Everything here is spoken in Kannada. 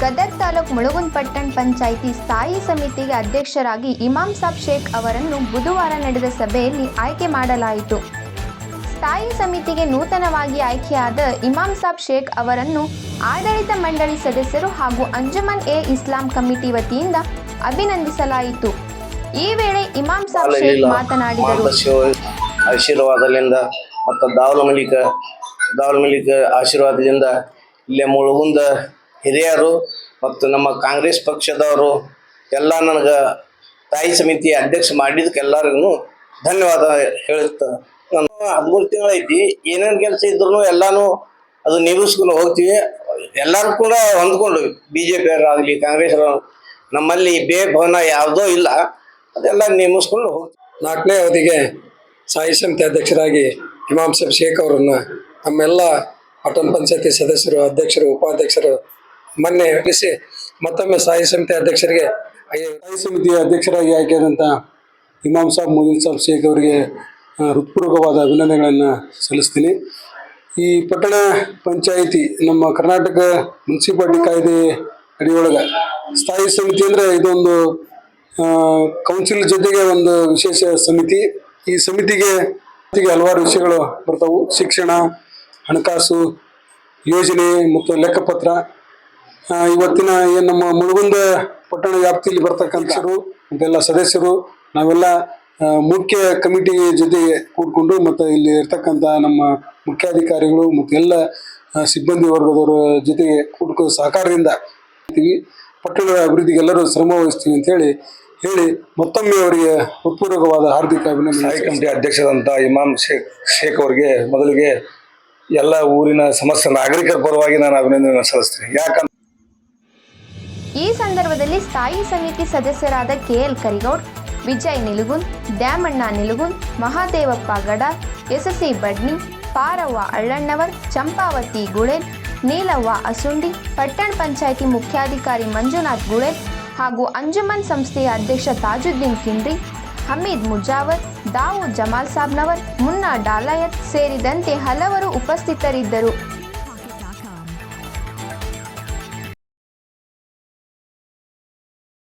ಗದಗ್ ತಾಲೂಕ್ ಮುಳುಗುಂದ್ ಪಟ್ಟಣ ಪಂಚಾಯಿತಿ ಸ್ಥಾಯಿ ಸಮಿತಿಗೆ ಅಧ್ಯಕ್ಷರಾಗಿ ಇಮಾಮ್ ಸಾಬ್ ಶೇಖ್ ಅವರನ್ನು ಬುಧವಾರ ನಡೆದ ಸಭೆಯಲ್ಲಿ ಆಯ್ಕೆ ಮಾಡಲಾಯಿತು. ಸ್ಥಾಯಿ ಸಮಿತಿಗೆ ನೂತನವಾಗಿ ಆಯ್ಕೆಯಾದ ಇಮಾಮ್ ಸಾಬ್ ಶೇಖ್ ಅವರನ್ನು ಆಡಳಿತ ಮಂಡಳಿ ಸದಸ್ಯರು ಹಾಗೂ ಅಂಜುಮನ್ ಎ ಇಸ್ಲಾಂ ಕಮಿಟಿ ವತಿಯಿಂದ ಅಭಿನಂದಿಸಲಾಯಿತು. ಈ ವೇಳೆ ಇಮಾಮ್ ಸಾಬ್ ಶೇಖ್ ಮಾತನಾಡಿದರು. ಆಶೀರ್ವಾದದಿಂದ ಮತ್ತು ದಾವಲ ಮಲಿಕ ದಾವಲ ಮಲಿಕ ಆಶೀರ್ವಾದದಿಂದ ಇಲ್ಲೇ ಮುಳುಗುಂದ ಹಿರಿಯರು ಮತ್ತು ನಮ್ಮ ಕಾಂಗ್ರೆಸ್ ಪಕ್ಷದವರು ಎಲ್ಲ ನನಗೆ ತಾಯಿ ಸಮಿತಿ ಅಧ್ಯಕ್ಷ ಮಾಡಿದ್ದಕ್ಕೆ ಎಲ್ಲರಿಗೂ ಧನ್ಯವಾದ ಹೇಳುತ್ತ. ನಾನು ಹದಿಮೂರು ತಿಂಗಳೈತಿ ಏನೇನು ಕೆಲಸ ಇದ್ರು ಎಲ್ಲಾನು ಅದು ನಿಭಾಯಿಸ್ಕೊಂಡು ಹೋಗ್ತೀವಿ. ಎಲ್ಲರೂ ಕೂಡ ಹೊಂದ್ಕೊಂಡು ಬಿ ಜೆ ಪಿಯವರಾಗಲಿ ಕಾಂಗ್ರೆಸ್ ನಮ್ಮಲ್ಲಿ ಬೇ ಭವನ ಯಾವುದೋ ಇಲ್ಲ, ಅದೆಲ್ಲ ನೇಮಿಸ್ಕೊಂಡು ಹೋಗ್ತೀವಿ. ನಾಲ್ಕನೇ ಅವಧಿಗೆ ಸಾಯಿ ಸಮಿತಿ ಅಧ್ಯಕ್ಷರಾಗಿ ಸಾಬ್ ಶೇಖ್ ಅವರನ್ನು ನಮ್ಮೆಲ್ಲ ಪಟ್ಟಣ ಪಂಚಾಯತಿ ಸದಸ್ಯರು, ಅಧ್ಯಕ್ಷರು, ಉಪಾಧ್ಯಕ್ಷರು ಮೊನ್ನೆ ತಿಳಿಸಿ ಮತ್ತೊಮ್ಮೆ ಸಾಯಿ ಸಮಿತಿ ಅಧ್ಯಕ್ಷರಿಗೆ ಸಾಯಿ ಸಮಿತಿಯ ಅಧ್ಯಕ್ಷರಾಗಿ ಆಯ್ಕೆಯಾದಂಥ ಇಮಾಮ್ ಸಾಬ್ ಮುದೀನ್ ಸಾಬ್, ಶೇಖ್ ಅವರಿಗೆ ಹೃತ್ಪೂರ್ವಕವಾದ ಅಭಿನಂದನೆಗಳನ್ನು ಸಲ್ಲಿಸ್ತೀನಿ. ಈ ಪಟ್ಟಣ ಪಂಚಾಯಿತಿ ನಮ್ಮ ಕರ್ನಾಟಕ ಮುನ್ಸಿಪಾಲ್ಟಿ ಕಾಯ್ದೆ ಅಡಿಯೊಳಗೆ ಸ್ಥಾಯಿ ಸಮಿತಿ ಅಂದರೆ ಇದೊಂದು ಕೌನ್ಸಿಲ್ ಜೊತೆಗೆ ಒಂದು ವಿಶೇಷ ಸಮಿತಿ. ಈ ಸಮಿತಿಗೆ ಹಲವಾರು ವಿಷಯಗಳು ಬರ್ತಾವು. ಶಿಕ್ಷಣ, ಹಣಕಾಸು ಯೋಜನೆ ಮತ್ತು ಲೆಕ್ಕಪತ್ರ. ಇವತ್ತಿನ ಏನು ನಮ್ಮ ಮುಳುಗುಂದ ಪಟ್ಟಣ ವ್ಯಾಪ್ತಿಯಲ್ಲಿ ಬರ್ತಕ್ಕಂಥರು ಮತ್ತೆಲ್ಲ ಸದಸ್ಯರು ನಾವೆಲ್ಲ ಮುಖ್ಯ ಕಮಿಟಿ ಜೊತೆಗೆ ಕೂಡ್ಕೊಂಡು ಮತ್ತು ಇಲ್ಲಿ ಇರ್ತಕ್ಕಂಥ ನಮ್ಮ ಮುಖ್ಯಾಧಿಕಾರಿಗಳು ಮತ್ತು ಎಲ್ಲ ಸಿಬ್ಬಂದಿ ವರ್ಗದವರ ಜೊತೆಗೆ ಕೂಡ್ಕೊ ಸಹಕಾರದಿಂದ. ಪಟ್ಟಣದ ಅಭಿವೃದ್ಧಿಗೆ ಎಲ್ಲರೂ ಶ್ರಮ ವಹಿಸ್ತೀವಿ ಅಂತ ಹೇಳಿ ಹೇಳಿ ಮತ್ತೊಮ್ಮೆ ಅವರಿಗೆ ಹೃತ್ಪೂರ್ವಕವಾದ ಹಾರ್ದಿಕ ಅಭಿನಂದನೆ ಕಮಿಟಿ ಅಧ್ಯಕ್ಷರಂತ ಇಮಾಮ್ ಶೇಖ್ ಶೇಖ್ ಅವರಿಗೆ ಮೊದಲಿಗೆ ಎಲ್ಲ ಊರಿನ ಸಮಸ್ತ ನಾಗರಿಕರ ಪರವಾಗಿ ನಾನು ಅಭಿನಂದನೆ ಸಲ್ಲಿಸ್ತೀನಿ. ಯಾಕಂದ್ರೆ ಈ ಸಂದರ್ಭದಲ್ಲಿ ಸ್ಥಾಯಿ ಸಮಿತಿ ಸದಸ್ಯರಾದ ಕೆಎಲ್ ಕರಿಗೌಡ್, ವಿಜಯ್ ನಿಲುಗುನ್ ದ್ಯಾಮಣ್ಣ ನಿಲುಗುನ್ ಮಹಾದೇವಪ್ಪ ಗಡ, ಎಸ್ಎಸ್ಸಿ ಬಡ್ನಿ, ಪಾರವ್ವ ಅಳ್ಳಣ್ಣವರ್, ಚಂಪಾವತಿ ಗುಳೆ ನೀಲವ್ವ ಅಸುಂಡಿ, ಪಟ್ಟಣ ಪಂಚಾಯಿತಿ ಮುಖ್ಯಾಧಿಕಾರಿ ಮಂಜುನಾಥ್ ಗುಳೆ ಹಾಗೂ ಅಂಜುಮನ್ ಸಂಸ್ಥೆಯ ಅಧ್ಯಕ್ಷ ತಾಜುದ್ದೀನ್ ಕಿಂಡ್ರಿ ಹಮೀದ್ ಮುಜಾವರ್, ದಾವೂದ್ ಜಮಾಲ್ ಸಾಬ್ನವರ್, ಮುನ್ನಾ ಡಾಲಾಯತ್ ಸೇರಿದಂತೆ ಹಲವರು ಉಪಸ್ಥಿತರಿದ್ದರು.